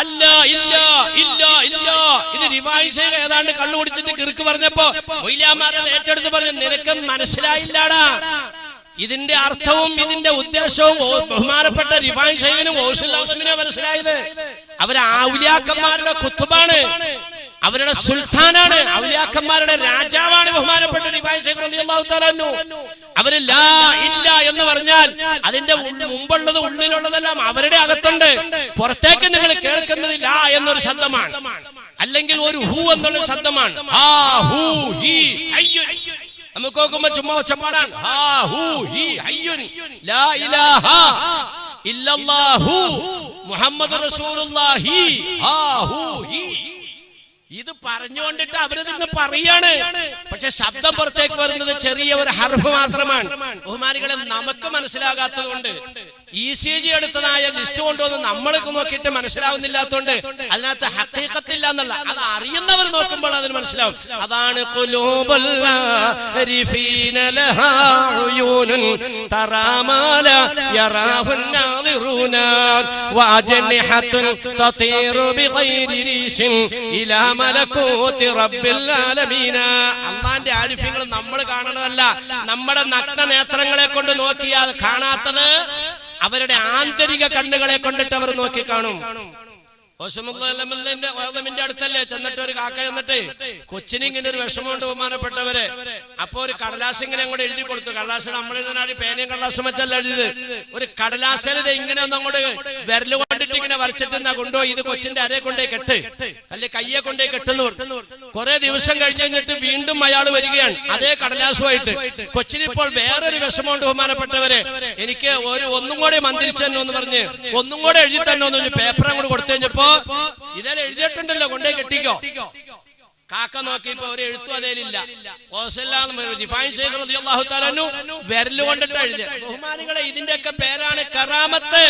അല്ല ഇല്ല ഇല്ല ഇല്ല. ഇത് റിവൈസ് ഏതാണ്ട് കണ്ണുപിടിച്ചിട്ട് കിറുക്ക് പറഞ്ഞപ്പോ മൊയ്ലാമാരത് ഏറ്റെടുത്ത് പറഞ്ഞു നിനക്ക് മനസ്സിലായില്ലാടാ. ഇതിന്റെ അർത്ഥവും ഇതിന്റെ ഉദ്ദേശവും ബഹുമാനപ്പെട്ട റിഫാൻ ഷെയ്ഖിനും ഓഷുല്ലാത്തമിനെ മനസ്സിലായത്. അവർ ഔലിയാക്കന്മാരുടെ കുത്തുബാണ്. അവരുടെ സുൽത്താനാണ്. ഔലിയാക്കന്മാരുടെ രാജാവാണ് ബഹുമാനപ്പെട്ട റിഫാൻ ഷെയ്ഖ് റളിയല്ലാഹു. അവർ ലാ ഇല്ല എന്ന് പറഞ്ഞാൽ അതിന്റെ മുമ്പുള്ളത് ഉള്ളിലുള്ളതെല്ലാം അവരുടെ അകത്തുണ്ട്. പുറത്തേക്ക് നിങ്ങൾ കേൾക്കുന്നത് ലാ എന്നൊരു ശബ്ദമാണ്. അല്ലെങ്കിൽ ഒരു ഹൂ എന്നുള്ള ശബ്ദമാണ്. ആ ഹൂ ഹി ഹയ്യുൻ നമുക്ക് നോക്കുമ്പോ ചുമ്മാ ഒച്ചപ്പാടാണ്. മുഹമ്മദ് റസൂലുള്ളാഹി. ഹാ ഹൂ ഇത് പറഞ്ഞുകൊണ്ടിട്ട് അവരിതിന്ന് പറയാണ്. പക്ഷെ ശബ്ദം പുറത്തേക്ക് വരുന്നത് ചെറിയ ഒരു ഹർഫ് മാത്രമാണ്. ബഹുമാനികളെ നമുക്ക് മനസ്സിലാകാത്തത് കൊണ്ട് ഇ സി ജി എടുത്തതായ ലിസ്റ്റ് കൊണ്ടുവന്ന് നമ്മൾക്ക് നോക്കിയിട്ട് മനസ്സിലാവുന്നില്ലാത്തോണ്ട് അതിനകത്ത് ഹക്കീക്കത്തില്ല എന്നുള്ള. അത് അറിയുന്നവർ നോക്കുമ്പോൾ അതിന് മനസ്സിലാവും. അതാണ് അള്ളാന്റെ ആരിഫ്യങ്ങൾ നമ്മൾ കാണുന്നതല്ല. നമ്മുടെ നഗ്ന നേത്രങ്ങളെ കൊണ്ട് നോക്കിയാൽ കാണാത്തത് അവരുടെ ആന്തരിക കണ്ണുകളെ കൊണ്ടിട്ട് അവർ നോക്കി കാണും. ഓസമുള്ളമിന്റെ അടുത്തല്ലേ ചെന്നിട്ട് ഒരു കാക്ക ചെന്നിട്ട് കൊച്ചിന് ഇങ്ങനെ ഒരു വിഷമമുണ്ട് ബഹുമാനപ്പെട്ടവര്. അപ്പൊ ഒരു കടലാസ് ഇങ്ങനെ അങ്ങോട്ട് എഴുതി കൊടുത്തു. കടലാസ് നമ്മൾ എഴുതാനാടി പേനയും കടലാസും വെച്ചല്ല എഴുതിയത്? ഒരു കടലാസിനെ ഇങ്ങനെ ഒന്നും അങ്ങോട്ട് വിരൽ കൊണ്ട് കൊണ്ടിട്ട് ഇങ്ങനെ വരച്ചിട്ട് എന്നാ കൊണ്ടുപോയി ഇത് കൊച്ചിന്റെ അരയെ കൊണ്ടേ കെട്ട്. അല്ലെ കയ്യെ കൊണ്ടേ കെട്ടെന്ന് പറഞ്ഞു. കുറെ ദിവസം കഴിഞ്ഞ് കഴിഞ്ഞിട്ട് വീണ്ടും അയാൾ വരികയാണ്. അതേ കടലാസുമായിട്ട്. കൊച്ചിനിപ്പോൾ വേറൊരു വിഷമമുണ്ട് ബഹുമാനപ്പെട്ടവരെ. എനിക്ക് ഒരു ഒന്നും കൂടെ മന്ത്രിച്ചു തന്നെ എന്ന് പറഞ്ഞ് ഒന്നും കൂടെ എഴുതി തന്നെ ഒന്ന് പേപ്പർ അങ്ങോട്ട് കൊടുത്തു കഴിഞ്ഞപ്പോ ഇതെല്ലാം എഴുതിയിട്ടുണ്ടല്ലോ കൊണ്ടേ കെട്ടിക്കോ. കാക്ക നോക്കിയപ്പോ ഒരു എഴുത്തു അതേലില്ല. വിരൽ കൊണ്ടിട്ട് എഴുതി ബഹുമാനികളെ ഇതിന്റെയൊക്കെ പേരാണ് കറാമത്ത്.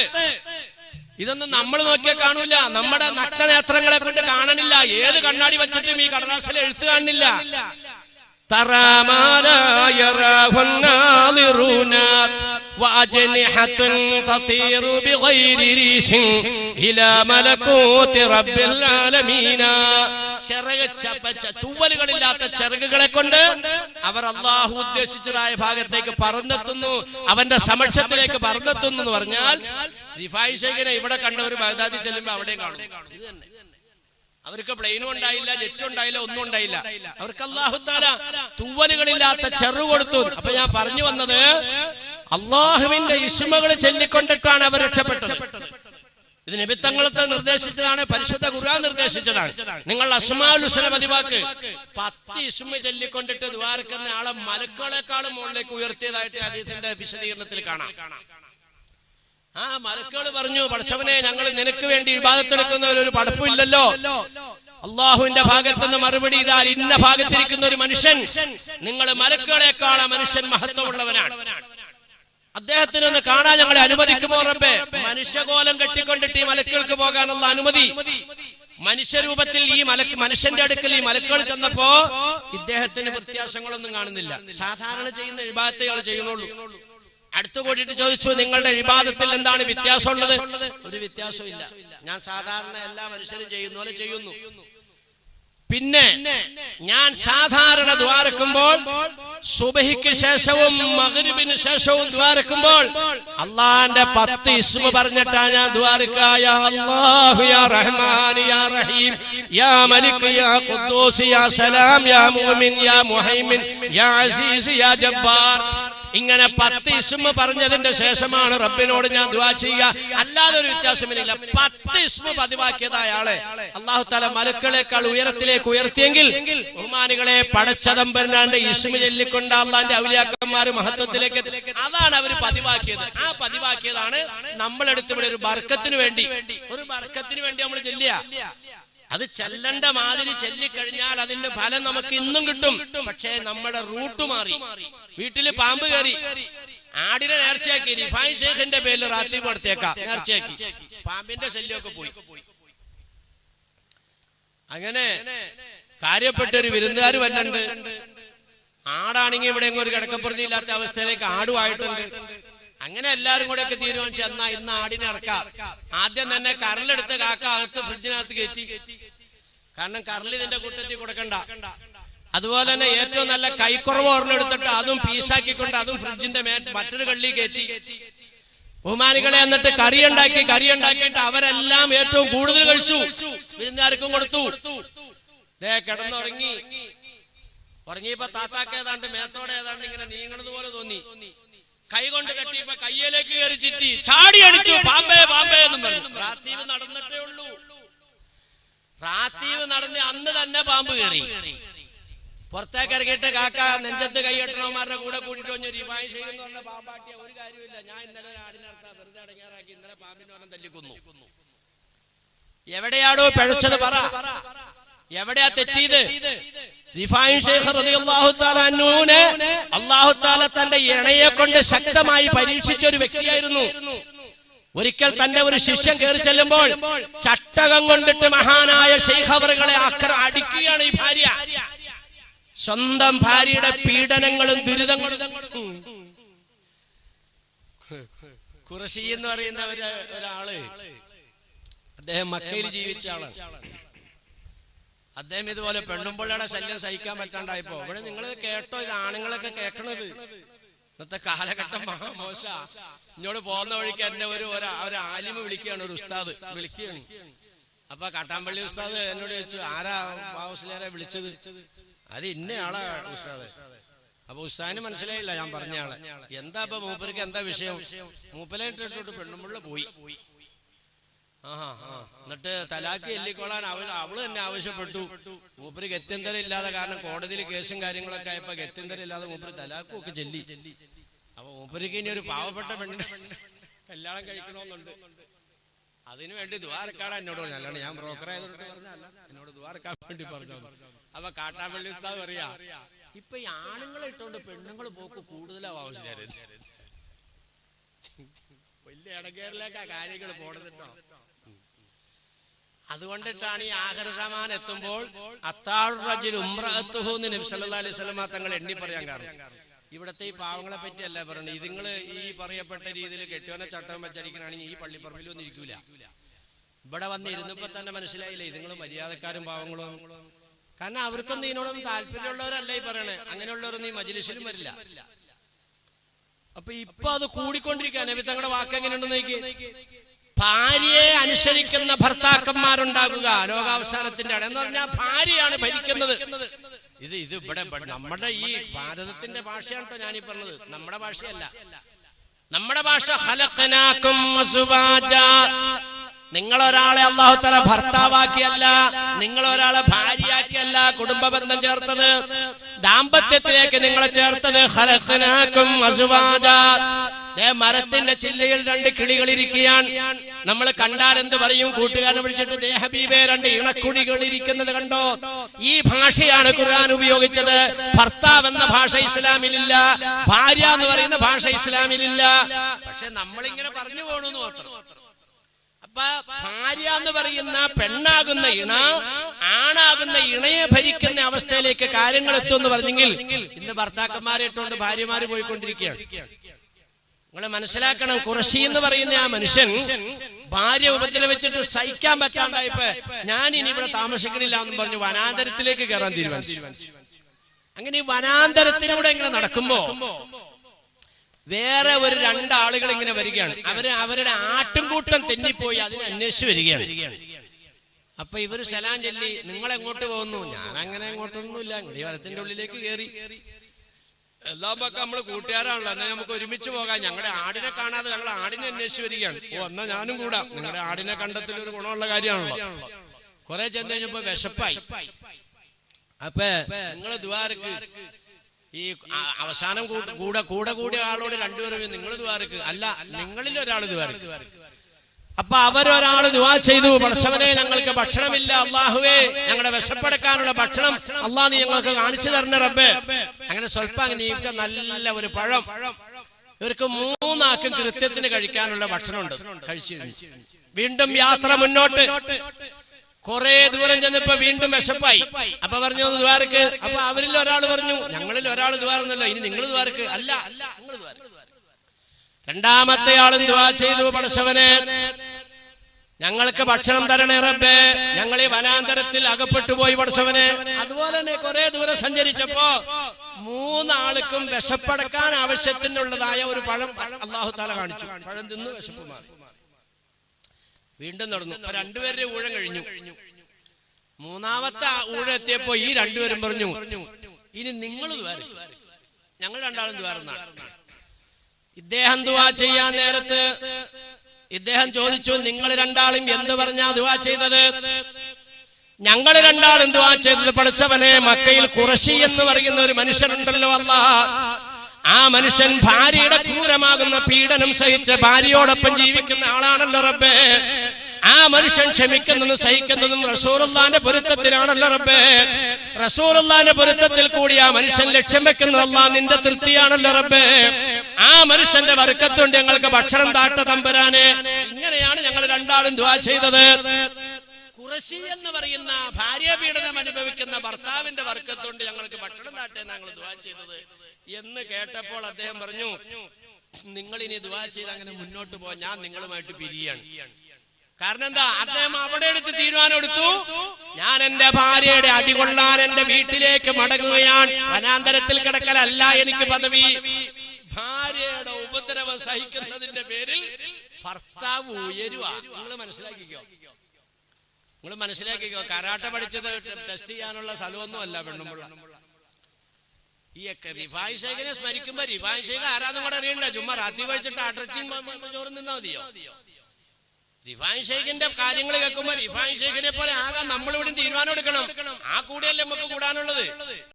ഇതൊന്നും നമ്മൾ നോക്കിയാൽ കാണൂല. നമ്മുടെ നഗ്നനേത്രങ്ങളെ കൊണ്ട് കാണണില്ല. ഏത് കണ്ണാടി വെച്ചിട്ടും ഈ കടലാസിൽ എഴുത്ത് കാണുന്നില്ല. ترى ما لا يراه الناظرون وأجنحة تطير بغير ريش إلى ملكوت رب العالمين ചിറക് ചപ്പച്ച തൂവലുകളില്ലാത്ത ചിറകുകളെ കൊണ്ട് അവർ അള്ളാഹു ഉദ്ദേശിച്ചതായ ഭാഗത്തേക്ക് പറന്നെത്തുന്നു അവന്റെ സമക്ഷത്തിലേക്ക് പറന്നെത്തുന്നു എന്ന് പറഞ്ഞാൽ റിഫായി ശേഖരെ ഇവിടെ കണ്ടവർ ബഗ്ദാദി ചെല്ലുമ്പോ അവിടെയും കാണും ഇത് തന്നെ അവർക്ക് പ്ലെയിനും ഉണ്ടായില്ല ജെറ്റും ഉണ്ടായില്ല ഒന്നും ഉണ്ടായില്ല. അവർക്ക് അള്ളാഹുത്താല തൂവലുകളില്ലാത്ത ചെറു കൊടുത്തു. അപ്പൊ ഞാൻ പറഞ്ഞു വന്നത് അള്ളാഹുവിന്റെ ഇസ്മകൾ ചൊല്ലിക്കൊണ്ടിട്ടാണ് അവർ രക്ഷപ്പെട്ടത്. ഇത് നിമിത്തങ്ങളത്തെ നിർദ്ദേശിച്ചതാണ് പരിശുദ്ധ ഖുർആൻ നിർദ്ദേശിച്ചതാണ്. നിങ്ങൾ അസ്മാൽ ഹുസന പതിവാക്ക് പത്ത് ഇസ്മ ചൊല്ലിക്കൊണ്ടിട്ട് ദ്വാരക്കുന്ന ആളെ മലക്കളെക്കാളും മുകളിലേക്ക് ഉയർത്തിയതായിട്ട് അദ്ദേഹത്തിന്റെ വിശദീകരണത്തിൽ കാണാം. ആ മലക്കുകൾ പറഞ്ഞു പഠിച്ചവനെ ഞങ്ങൾ നിനക്ക് വേണ്ടി വിവാദത്തെടുക്കുന്ന ഒരു പടപ്പില്ലല്ലോ അള്ളാഹുവിന്റെ ഭാഗത്തുനിന്ന് മറുപടി ഇതാൽ ഇന്ന ഭാഗത്തിരിക്കുന്ന ഒരു മനുഷ്യൻ നിങ്ങൾ മലക്കുകളെക്കാൾ ആ മനുഷ്യൻ മഹത്വമുള്ളവനാണ്. അദ്ദേഹത്തിന് ഒന്ന് കാണാൻ ഞങ്ങളെ അനുവദിക്കുമോ റബ്ബേ? മനുഷ്യകോലം കെട്ടിക്കൊണ്ടിട്ട് ഈ മലക്കുകൾക്ക് പോകാനുള്ള അനുമതി. മനുഷ്യരൂപത്തിൽ ഈ മലക്ക് മനുഷ്യന്റെ അടുക്കൽ ഈ മലക്കുകൾ ചെന്നപ്പോ ഇദ്ദേഹത്തിന് പ്രത്യാശങ്ങളൊന്നും കാണുന്നില്ല. സാധാരണ ചെയ്യുന്ന വിഭാഗത്തെ ചെയ്യുന്നുള്ളൂ. അടുത്തു കൂടിയിട്ട് ചോദിച്ചു നിങ്ങളുടെ വിവാദത്തിൽ എന്താണ് വ്യത്യാസമുള്ളത്? ഒരു വ്യത്യാസവും ഇല്ല ഞാൻ സാധാരണ എല്ലാ മനുഷ്യരും ചെയ്യുന്ന പോലെ ചെയ്യുന്നു. പിന്നെ ഞാൻ സാധാരണ ദ്വാരക്കുമ്പോൾ സുബഹിക്ക് ശേഷവും മകരിബിന് ശേഷവും ദ്വാരക്കുമ്പോൾ അള്ളാന്റെ പത്ത് ഇസ്മ പറഞ്ഞിട്ടാ ഞാൻ ദ്വാരക്കായ യാ റഹ്മാൻ യാ റഹീം യാ മലിക് യാ ഖുദ്ദൂസ് യാ സലാം യാ മുഅ്മിൻ യാ മുഹൈമിൻ യാ അസീസ് യാ ജബ്ബാർ. ഇങ്ങനെ പത്ത് ഇസ്മ പറഞ്ഞതിന്റെ ശേഷമാണ് റബ്ബിനോട് ഞാൻ ദുവാ ചെയ്യുക. അല്ലാതെ ഒരു വ്യത്യാസമില്ല. പത്ത് ഇസ്മ പതിവാക്കിയതായ ആളെ അള്ളാഹു തല മലക്കളെക്കാൾ ഉയരത്തിലേക്ക് ഉയർത്തിയെങ്കിൽ ബഹുമാനികളെ പടച്ചതമ്പരനാണ്ട് ഇസ്മ ചൊല്ലിക്കൊണ്ട് അള്ളാന്റെ ഔലിയാക്കന്മാര് മഹത്വത്തിലേക്ക് അതാണ് അവർ പതിവാക്കിയത്. ആ പതിവാക്കിയതാണ് നമ്മളെടുത്ത് ഇവിടെ ഒരു ബർക്കത്തിന് വേണ്ടി. ഒരു ബർക്കത്തിന് വേണ്ടി നമ്മൾ ചൊല്ലുക. അത് ചെല്ലണ്ട മാതിരി ചെല്ലിക്കഴിഞ്ഞാൽ അതിന്റെ ഫലം നമുക്ക് ഇന്നും കിട്ടും. പക്ഷേ നമ്മുടെ റൂട്ട് മാറി. വീട്ടിൽ പാമ്പ് കയറി. ആടിനെ നേർച്ചയാക്കി. റിഫായി ഷേഖിന്റെ പേരിൽ റാത്തി കൊടുത്തേക്കാം. നേർച്ചയാക്കി. പാമ്പിന്റെ ശല്യമൊക്കെ പോയി. അങ്ങനെ കാര്യപ്പെട്ട ഒരു വിരുന്നുകാർ വന്നുണ്ട് ആടാണെങ്കിൽ ഇവിടെ ഒരു കിടക്കപ്പുറത്തില്ലാത്ത അവസ്ഥയിലേക്ക് ആടുമായിട്ടുണ്ട്. അങ്ങനെ എല്ലാരും കൂടെ ഒക്കെ തീരുമാനിച്ചു എന്നാ ഇന്ന് ആടിനെ ഇറക്കാം. ആദ്യം തന്നെ കരലെടുത്ത് കാക്ക അകത്ത് ഫ്രിഡ്ജിനകത്ത് കയറ്റി. കാരണം കരൽ ഇതിന്റെ കൂട്ടത്തിൽ കൊടുക്കണ്ട. അതുപോലെ തന്നെ ഏറ്റവും നല്ല കൈക്കുറവ് ഓർമ്മെടുത്തിട്ട് അതും പീസാക്കിക്കൊണ്ട് അതും ഫ്രിഡ്ജിന്റെ മേ മറ്റൊരു കള്ളി കയറ്റി. ബഹുമാനികളെ എന്നിട്ട് കറി ഉണ്ടാക്കി കറി ഉണ്ടാക്കിയിട്ട് അവരെല്ലാം ഏറ്റവും കൂടുതൽ കഴിച്ചു. വിരുന്നുകാർക്കും കൊടുത്തു. ദേ കിടന്നുറങ്ങി. ഉറങ്ങിയപ്പോ താത്താക്ക് ഏതാണ്ട് മേത്തോടെ ഏതാണ്ട് ഇങ്ങനെ നീങ്ങണത് പോലെ തോന്നി. കൈ കൊണ്ട് കെട്ടിയപ്പോ കയ്യിലേക്ക് കയറി ചിറ്റി. ചാടി അടിച്ചു. പാമ്പേ പാമ്പേ എന്നും പറഞ്ഞു. റാത്തീവ് നടന്നിട്ടേ ഉള്ളൂ. റാത്തീവ് നടന്ന് അന്ന് തന്നെ പാമ്പ് കയറി. പുറത്തേക്ക് ഇറങ്ങിയിട്ട് കാക്ക നെഞ്ചത്ത് കൈയെട്ടണവന്മാരുടെ കൂടെ കൂട്ടിട്ട് വന്നു റിവായ് ചെയ്യുന്ന പറഞ്ഞ പാമ്പാട്ടിയ ഒരു കാര്യമില്ല ഞാൻ ഇന്നലെ ആടിനർത്താ വെറുതെ അടങ്ങാറാക്കി ഇന്നലെ പാമ്പിനെ പറഞ്ഞ തല്ലിക്കുന്നു. എവിടെയാണോ പിഴച്ചത് പറ. എവിടെയാ തെറ്റിയത് റിഫായിൻ താല തന്റെ ഇണയെ കൊണ്ട് ശക്തമായി പരീക്ഷിച്ച ഒരു വ്യക്തിയായിരുന്നു. ഒരിക്കൽ തന്റെ ഒരു ശിഷ്യൻ കയറി ചെല്ലുമ്പോൾ ചട്ടകം കൊണ്ടിട്ട് മഹാനായ ഷെയ്ഖവറുകളെ ആക്ര അടിക്കുകയാണ് ഈ ഭാര്യ. സ്വന്തം ഭാര്യയുടെ പീഡനങ്ങളും ദുരിതങ്ങളും. കുറശി എന്ന് പറയുന്ന ഒരു ഒരാൾ. അദ്ദേഹം മക്കയിൽ ജീവിച്ച ആളാണ്. അദ്ദേഹം ഇതുപോലെ പെണ്ണുമ്പിള്ളയുടെ ശല്യം സഹിക്കാൻ പറ്റാണ്ടായിപ്പോ ഇവിടെ നിങ്ങൾ കേട്ടോ ഇത് ആണുങ്ങളൊക്കെ കേൾക്കണത് ഇന്നത്തെ കാലഘട്ടം മഹാമോശ ഇങ്ങോട്ട് പോകുന്ന വഴിക്ക് എന്നെ ഒരു ഒരു- ആലിമ വിളിക്കുകയാണ് ഒരു ഉസ്താദ് വിളിക്കുകയാണ്. അപ്പൊ കാട്ടാമ്പള്ളി ഉസ്താദ് എന്നോട് ചോദിച്ചു ആരാ ബാബുസ്ലേരെ വിളിച്ചത്? അത് ഇന്നയാളാ ഉസ്താദ്. അപ്പൊ ഉസ്താദിന് മനസ്സിലായില്ല ഞാൻ പറഞ്ഞ ആളെ. എന്താ ഇപ്പൊ മൂപ്പർക്ക് എന്താ വിഷയം? മൂപ്പലായിട്ട് പെണ്ണുമ്പിള്ള പോയി. എന്നിട്ട് തലാക്ക് ചൊല്ലിക്കൊള്ളാൻ അവൾ അവൾ തന്നെ ആവശ്യപ്പെട്ടു. മൂപ്പര് ഗത്യന്തരം ഇല്ലാതെ കാരണം കോടതിയിൽ കേസും കാര്യങ്ങളൊക്കെ ആയപ്പോ ഗത്യന്തരം ഇല്ലാതെ മൂപ്പര് തലാക്കും ഒക്കെ ചെല്ലി. അപ്പൊ മൂപ്പരിക്ക് ഇനി ഒരു പാവപ്പെട്ട പെണ്ണിനെ കല്യാണം കഴിക്കണമെന്നുണ്ട്. അതിനു വേണ്ടി ദ്വാരക്കാട എന്നോട് പറഞ്ഞു. അല്ലാണ്ട് ഞാൻ ബ്രോക്കർ ആയതുകൊണ്ട് പറഞ്ഞല്ല എന്നോട് ദ്വാരക്കാൻ വേണ്ടി പറഞ്ഞു. അപ്പൊ കാട്ടാപ്പള്ളി ഉസ്താദ് അറിയാ ഇപ്പൊ ഈ ആണുങ്ങളെ ഇട്ടുകൊണ്ട് പെണ്ണുങ്ങൾ പോക്ക് കൂടുതലാവും വലിയ ഇടകേറിലേക്കാ കാര്യങ്ങൾ പോണതിട്ടോ അതുകൊണ്ടിട്ടാണ് ഈ ആഹർഷമാൻ എത്തുമ്പോൾ നബി അലൈഹി തങ്ങൾ എണ്ണി പറയാൻ കാരണം. ഇവിടത്തെ ഈ പാവങ്ങളെ പറ്റിയല്ല പറയുന്നത് ഇതുങ്ങൾ ഈ പറയപ്പെട്ട രീതിയിൽ കെട്ടിയോനെ ചട്ടം വെച്ചടിക്കണമെങ്കിൽ ഈ പള്ളിപ്പറമ്പിൽ ഒന്നും ഇരിക്കൂല. ഇവിടെ വന്ന് ഇരുന്നപ്പോ തന്നെ മനസ്സിലായില്ലേ ഇതുങ്ങൾ മര്യാദക്കാരും പാവങ്ങളും? കാരണം അവർക്കൊന്നും ഇതിനോടൊന്നും താല്പര്യമുള്ളവരല്ല ഈ പറയണേ? അങ്ങനെയുള്ളവരൊന്നും ഈ മജിലിസിലും വരില്ല. അപ്പൊ ഇപ്പൊ അത് കൂടിക്കൊണ്ടിരിക്കുക നബി തങ്ങളുടെ വാക്ക് എങ്ങനെയുണ്ടെന്ന് നോക്കി ഭാര്യയെ അനുസരിക്കുന്ന ഭർത്താക്കന്മാരുണ്ടാകുക. ലോകാവസാനത്തിന്റെ ആണ് എന്ന് പറഞ്ഞാൽ ഭാര്യയാണ് ഭരിക്കുന്നത്. ഇത് ഇത് ഇവിടെ നമ്മുടെ ഈ ഭാരതത്തിന്റെ ഭാഷയാണ് കേട്ടോ ഞാനീ പറഞ്ഞത്. നമ്മുടെ ഭാഷയല്ല. നമ്മുടെ ഭാഷ ഖലഖനാകും അസ്വാജാ. നിങ്ങൾ ഒരാളെ അള്ളാഹു തല ഭർത്താവാക്കിയല്ല നിങ്ങളൊരാളെ ഭാര്യയാക്കിയല്ല കുടുംബ ബന്ധം ചേർത്തത്. ദാമ്പത്യത്തിലേക്ക് നിങ്ങളെ ചേർത്തത് മരത്തിന്റെ ചില്ലയിൽ രണ്ട് കിളികൾ ഇരിക്കുകയാണ്. നമ്മൾ കണ്ടാൽ എന്ത് പറയും? കൂട്ടുകാരനെ വിളിച്ചിട്ട് ദേ ഹബീബേ രണ്ട് ഇണക്കുടികൾ ഇരിക്കുന്നത് കണ്ടോ? ഈ ഭാഷയാണ് ഖുർആൻ ഉപയോഗിച്ചത്. ഭർത്താവ് എന്ന ഭാഷ ഇസ്ലാമിലില്ല ഭാര്യ എന്ന് പറയുന്ന ഭാഷ ഇസ്ലാമിലില്ല. പക്ഷെ നമ്മളിങ്ങനെ പറഞ്ഞു പോകണമെന്ന് മാത്രം. അപ്പൊ ഭാര്യ എന്ന് പറയുന്ന പെണ്ണാകുന്ന ഇണ ആണാകുന്ന ഇണയെ ഭരിക്കുന്ന അവസ്ഥയിലേക്ക് കാര്യങ്ങൾ എത്തുമെന്ന് പറഞ്ഞെങ്കിൽ ഇന്ന് ഭർത്താക്കന്മാരെ ഇട്ടുകൊണ്ട് ഭാര്യമാര് പോയിക്കൊണ്ടിരിക്കുകയാണ്. നിങ്ങൾ മനസ്സിലാക്കണം കുറശി എന്ന് പറയുന്ന ആ മനുഷ്യൻ ഭാര്യ ഉപദ്രവിച്ചിട്ട് സഹിക്കാൻ പറ്റാണ്ടായപ്പോ ഞാൻ ഇനി ഇവിടെ താമസിക്കണില്ല എന്ന് പറഞ്ഞു വനാന്തരത്തിലേക്ക് കയറാൻ തീരുമാനിച്ചു. അങ്ങനെ ഈ വനാന്തരത്തിലൂടെ ഇങ്ങനെ നടക്കുമ്പോ വേറെ ഒരു രണ്ടാളുകൾ ഇങ്ങനെ വരികയാണ്. അവർ അവരുടെ ആട്ടുംകൂട്ടം തെന്നിപ്പോയി അതിനെ അന്വേഷിച്ചു വരികയാണ്. അപ്പൊ ഇവർ സലാം ചൊല്ലി നിങ്ങൾ എങ്ങോട്ട് പോകുന്നു ഞാൻ അങ്ങനെ എങ്ങോട്ടൊന്നുമില്ല വനത്തിന്റെ ഉള്ളിലേക്ക് കയറി എല്ലാം ഒക്കെ നമ്മൾ കൂട്ടുകാരാണല്ലോ. എന്നാൽ നമുക്ക് ഒരുമിച്ച് പോകാം. ഞങ്ങളുടെ ആടിനെ കാണാതെ ഞങ്ങൾ ആടിനെ അന്വേഷിച്ചു വരികയാണ്. ഓ എന്നാ ഞാനും കൂടാം. നിങ്ങളുടെ ആടിനെ കണ്ടെത്തിൽ ഒരു ഗുണമുള്ള കാര്യമാണല്ലോ. കുറെ ചെന്ന് കഴിഞ്ഞപ്പോ വിശപ്പായി. അപ്പൊ നിങ്ങൾ ദ്വാരക്ക് ഈ അവസാനം കൂടെ കൂടെ കൂടിയ ആളോട് രണ്ടുപേരും നിങ്ങൾ ദ്വാരക്ക് അല്ല നിങ്ങളിൽ ഒരാൾ ദ്വാരക്ക് അപ്പൊ അവരൊരാൾ ദുവാ ചെയ്തു പഠിച്ചവനെ ഞങ്ങൾക്ക് ഭക്ഷണമില്ല അള്ളാഹുവേ ഞങ്ങളുടെ വിശപ്പെടുക്കാനുള്ള ഭക്ഷണം അള്ളാഹ് നീ ഞങ്ങൾക്ക് കാണിച്ചു തരണ റബ്ബേ. അങ്ങനെ സ്വല്പം നീക്ക നല്ല ഒരു പഴം. ഇവർക്ക് മൂന്നാക്കും കൃത്യത്തിന് കഴിക്കാനുള്ള ഭക്ഷണമുണ്ട്. കഴിച്ചു വീണ്ടും യാത്ര മുന്നോട്ട്. കുറെ ദൂരം ചെന്നപ്പോ വീണ്ടും വിശപ്പായി. അപ്പൊ പറഞ്ഞു ദ്വാരക്ക്. അപ്പൊ അവരിൽ ഒരാൾ പറഞ്ഞു ഞങ്ങളിൽ ഒരാൾ ദ്വാരന്നല്ലോ ഇനി നിങ്ങൾ ദ്വാരക്ക്. അല്ല രണ്ടാമത്തെ ആളും ദ്വാ ചെയ്തു പഠിച്ചവനെ ഞങ്ങൾക്ക് ഭക്ഷണം തരണേ റബ്ബേ. ഞങ്ങൾ ഈ വനാന്തരത്തിൽ അകപ്പെട്ടു പോയി പഠിച്ചവനെ അതുപോലെ തന്നെ കുറെ ദൂരം സഞ്ചരിച്ചപ്പോ മൂന്നാൾക്കും വിശപ്പടക്കാൻ ആവശ്യത്തിനുള്ളതായ ഒരു പഴം അള്ളാഹു താല കാണിച്ചു. പഴം തിന്ന് വിശപ്പ് മാറി. വീണ്ടും നടന്നു. അപ്പൊ രണ്ടുപേരുടെ ഊഴം കഴിഞ്ഞു. മൂന്നാമത്തെ ഊഴം എത്തിയപ്പോ ഈ രണ്ടുപേരും പറഞ്ഞു ഇനി നിങ്ങൾ ദ്വാരം ഞങ്ങൾ രണ്ടാളും ദ്വാരം ഇദ്ദേഹം ദുവാ ചെയ്യാൻ നേരത്ത് ഇദ്ദേഹം ചോദിച്ചു നിങ്ങൾ രണ്ടാളും എന്ത് പറഞ്ഞാ ദുവാ ചെയ്തത്? ഞങ്ങൾ രണ്ടാളും ദുവാ ചെയ്തത് പഠിച്ചവനെ മക്കയിൽ കുറശി എന്ന് പറയുന്ന ഒരു മനുഷ്യനുണ്ടല്ലോ അല്ല ആ മനുഷ്യൻ ഭാര്യയുടെ ക്രൂരമാകുന്ന പീഡനം സഹിച്ച് ഭാര്യയോടൊപ്പം ജീവിക്കുന്ന ആളാണല്ലോ റബ്ബേ. ആ മനുഷ്യൻ ക്ഷമിക്കുന്നതും സഹിക്കുന്നതും റസൂറുല്ലാന്റെ പൊരുത്തത്തിലാണല്ലോ റബ്ബേ. റസൂറുല്ലാന്റെ പൊരുത്തത്തിൽ കൂടി ആ മനുഷ്യൻ ലക്ഷ്യം വെക്കുന്നതല്ല നിന്റെ തൃപ്തിയാണല്ലോ റബ്ബേ. ആ മനുഷ്യന്റെ വർക്കത്തുണ്ട് ഞങ്ങൾക്ക് ഭക്ഷണം താട്ട തമ്പരാന്. ഇങ്ങനെയാണ് ഞങ്ങൾ രണ്ടാളും ദ്വാ ചെയ്തത്. കുറശി എന്ന് പറയുന്ന ഭാര്യ പീഡനം അനുഭവിക്കുന്ന ഭർത്താവിന്റെ വർക്കത്തുണ്ട് ഞങ്ങൾക്ക് ഭക്ഷണം താട്ടെ ഞങ്ങൾ ദ്വാ ചെയ്തത്. എന്ന് കേട്ടപ്പോൾ അദ്ദേഹം പറഞ്ഞു നിങ്ങൾ ഇനി ദുവാ ചെയ്ത് അങ്ങനെ മുന്നോട്ട് പോ ഞാൻ നിങ്ങളുമായിട്ട് പിരിയാണ്. കാരണം എന്താ? അദ്ദേഹം അവിടെ എടുത്ത് തീരുമാനം എടുത്തു. ഞാൻ എന്റെ ഭാര്യയുടെ അടികൊള്ളാൻ എന്റെ വീട്ടിലേക്ക് മടങ്ങുകയാണ്. വനാന്തരത്തിൽ കിടക്കലല്ല എനിക്ക് പദവി. ഭാര്യയുടെ ഉപദ്രവം സഹിക്കുന്നതിന്റെ പേരിൽ ഭർത്താവ് ഉയരുവ നിങ്ങൾ മനസ്സിലാക്കിക്കോ? നിങ്ങൾ മനസ്സിലാക്കിക്കോ? കരാട്ട പഠിച്ചത് ടെസ്റ്റ് ചെയ്യാനുള്ള സ്ഥലമൊന്നും അല്ല പെണ്ണുമ്പുള്ള. ഈ റിഫായ് ഷേഖിനെ സ്മരിക്കുമ്പോ റിഫായ് ഷേഖ് ആരാന്നും കൂടെ അറിയണ്ട. ചുമ്മാ രാത്രി കഴിച്ചിട്ട് അടച്ചും ചോറും നിന്നാ മതിയോ? റിഫാൻ ഷെയ്ഖിന്റെ കാര്യങ്ങൾ കേൾക്കുമ്പോ റിഫാൻ ഷെയ്ഖിനെ പോലെ ആകാൻ നമ്മളിവിടെ തീരുമാനം എടുക്കണം. ആ കൂടിയല്ലേ നമുക്ക് കൂടാനുള്ളത്.